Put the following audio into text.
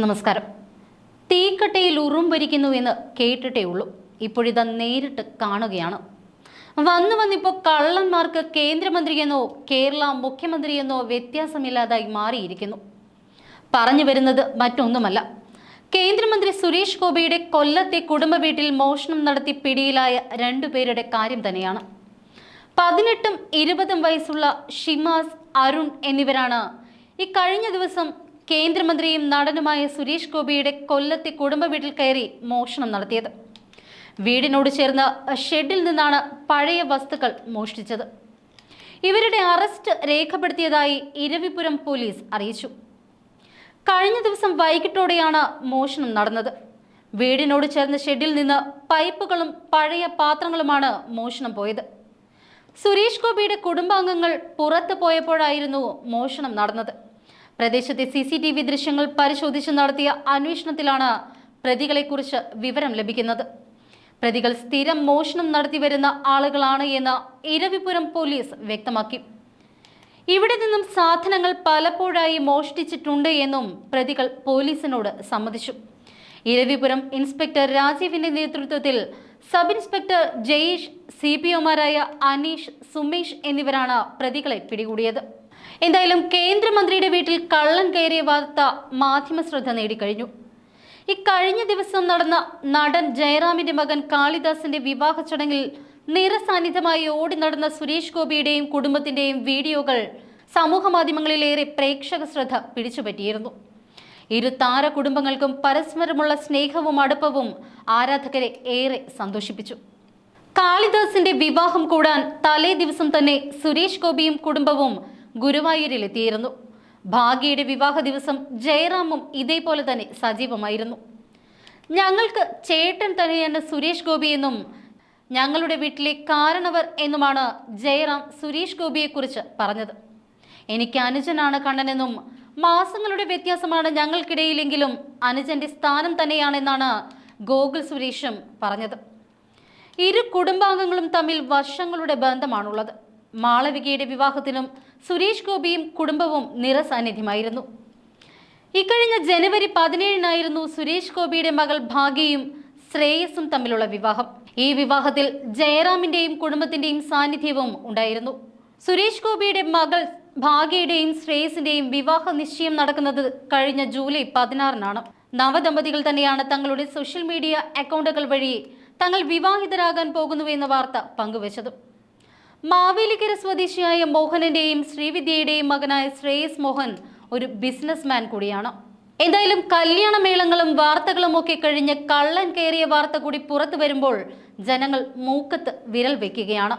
നമസ്കാരം. തീക്കട്ടയിൽ ഉറുമ്പരിക്കുന്നു എന്ന് കേട്ടിട്ടേ ഉള്ളൂ ഇപ്പോഴിതാ നേരിട്ട് കാണുകയാണ്. വന്നു വന്നിപ്പോൾ കള്ളന്മാർക്ക് കേന്ദ്രമന്ത്രിയെന്നോ കേരള മുഖ്യമന്ത്രിയെന്നോ വ്യത്യാസമില്ലാതായി മാറിയിരിക്കുന്നു. പറഞ്ഞു വരുന്നത് മറ്റൊന്നുമല്ല. കേന്ദ്രമന്ത്രി സുരേഷ് ഗോപിയുടെ കൊല്ലത്തെ കുടുംബ വീട്ടിൽ മോഷണം നടത്തി പിടിയിലായ രണ്ടുപേരുടെ കാര്യം തന്നെയാണ്. പതിനെട്ടും ഇരുപതും വയസ്സുള്ള ഷിമാസ് അരുൺ എന്നിവരാണ് ഈ കഴിഞ്ഞ ദിവസം കേന്ദ്രമന്ത്രിയും നടനുമായ സുരേഷ് ഗോപിയുടെ കൊല്ലത്തെ കുടുംബ വീട്ടിൽ കയറി മോഷണം നടത്തിയത്. വീടിനോട് ചേർന്ന ഷെഡിൽ നിന്നാണ് പഴയ വസ്തുക്കൾ മോഷ്ടിച്ചത്. ഇവരുടെ അറസ്റ്റ് രേഖപ്പെടുത്തിയതായി ഇരവിപുരം പോലീസ് അറിയിച്ചു. കഴിഞ്ഞ ദിവസം വൈകിട്ടോടെയാണ് മോഷണം നടന്നത്. വീടിനോട് ചേർന്ന ഷെഡിൽ നിന്ന് പൈപ്പുകളും പഴയ പാത്രങ്ങളുമാണ് മോഷണം പോയത്. സുരേഷ് ഗോപിയുടെ കുടുംബാംഗങ്ങൾ പുറത്തു പോയപ്പോഴായിരുന്നു മോഷണം നടന്നത്. പ്രദേശത്തെ സി സി ടി വി ദൃശ്യങ്ങൾ പരിശോധിച്ച് നടത്തിയ അന്വേഷണത്തിലാണ് പ്രതികളെക്കുറിച്ച് വിവരം ലഭിക്കുന്നത്. പ്രതികൾ സ്ഥിരം മോഷണം നടത്തി വരുന്ന ആളുകളാണ് എന്ന് ഇരവിപുരം പോലീസ് വ്യക്തമാക്കി. ഇവിടെ നിന്നും സാധനങ്ങൾ പലപ്പോഴായി മോഷ്ടിച്ചിട്ടുണ്ട് എന്നും പ്രതികൾ പോലീസിനോട് സമ്മതിച്ചു. ഇരവിപുരം ഇൻസ്പെക്ടർ രാജീവിന്റെ നേതൃത്വത്തിൽ sub inspector Jayesh C P ഒമാരായ Aneesh Sumesh എന്നിവരാണ് പ്രതികളെ പിടികൂടിയത്. എന്തായാലും കേന്ദ്രമന്ത്രിയുടെ വീട്ടിൽ കള്ളൻ കയറിയ വാർത്ത മാധ്യമ ശ്രദ്ധ നേടിക്കഴിഞ്ഞു. ഇക്കഴിഞ്ഞ ദിവസം നടന്ന നടൻ ജയറാമിന്റെ മകൻ കാളിദാസിന്റെ വിവാഹ ചടങ്ങിൽ നിറസാന്നിധ്യമായി ഓടി നടന്ന സുരേഷ് ഗോപിയുടെയും കുടുംബത്തിന്റെയും വീഡിയോകൾ സമൂഹ മാധ്യമങ്ങളിലേറെ പ്രേക്ഷക ശ്രദ്ധ പിടിച്ചുപറ്റിയിരുന്നു. ഇരു താര കുടുംബങ്ങൾക്കും പരസ്പരമുള്ള സ്നേഹവും അടുപ്പവും ആരാധകരെ ഏറെ സന്തോഷിപ്പിച്ചു. കാളിദാസിന്റെ വിവാഹം കൂടാൻ തലേ ദിവസം തന്നെ സുരേഷ് ഗോപിയും കുടുംബവും ഗുരുവായൂരിലെത്തിയിരുന്നു. ഭാഗ്യയുടെ വിവാഹ ദിവസം ജയറാമും ഇതേപോലെ തന്നെ സജീവമായിരുന്നു. ഞങ്ങൾക്ക് ചേട്ടൻ തന്നെയാണ് സുരേഷ് ഗോപി എന്നും ഞങ്ങളുടെ വീട്ടിലെ കാരണവർ എന്നുമാണ് ജയറാം സുരേഷ് ഗോപിയെക്കുറിച്ച് പറഞ്ഞത്. എനിക്ക് അനുജനാണ് കണ്ണനെന്നും മാസങ്ങളുടെ വ്യത്യാസമാണ് ഞങ്ങൾക്കിടയിലെങ്കിലും അനുജന്റെ സ്ഥാനം തന്നെയാണെന്നാണ് ഗോകുൽ സുരേഷും പറഞ്ഞത്. ഇരു കുടുംബാംഗങ്ങളും തമ്മിൽ വർഷങ്ങളുടെ ബന്ധമാണുള്ളത്. മാളവികയുടെ വിവാഹത്തിനും സുരേഷ് ഗോപിയും കുടുംബവും നിറസാന്നിധ്യമായിരുന്നു. ഇക്കഴിഞ്ഞ ജനുവരി പതിനേഴിനായിരുന്നു സുരേഷ് ഗോപിയുടെ മകൾ ഭാഗ്യയും ശ്രേയസും തമ്മിലുള്ള വിവാഹം. ഈ വിവാഹത്തിൽ ജയറാമിന്റെയും കുടുംബത്തിന്റെയും സാന്നിധ്യവും ഉണ്ടായിരുന്നു. സുരേഷ് ഗോപിയുടെ മകൾ ഭാഗ്യയുടെയും ശ്രേയസിന്റെയും വിവാഹ നിശ്ചയം നടക്കുന്നത് കഴിഞ്ഞ ജൂലൈ പതിനാറിനാണ്. നവദമ്പതികൾ തന്നെയാണ് തങ്ങളുടെ സോഷ്യൽ മീഡിയ അക്കൗണ്ടുകൾ വഴി തങ്ങൾ വിവാഹിതരാകാൻ പോകുന്നുവെന്ന വാർത്ത പങ്കുവച്ചത്. മാവേലിക്കര സ്വദേശിയായ മോഹനന്റെയും ശ്രീവിദ്യയുടെയും മകനായ ശ്രേയസ് മോഹൻ ഒരു ബിസിനസ്മാൻ കൂടിയാണ്. എന്തായാലും കല്യാണമേളങ്ങളും വാർത്തകളും ഒക്കെ കഴിഞ്ഞ് കള്ളൻ കയറിയ വാർത്ത കൂടി പുറത്തു വരുമ്പോൾ ജനങ്ങൾ മൂക്കത്ത് വിരൽ വെക്കുകയാണ്.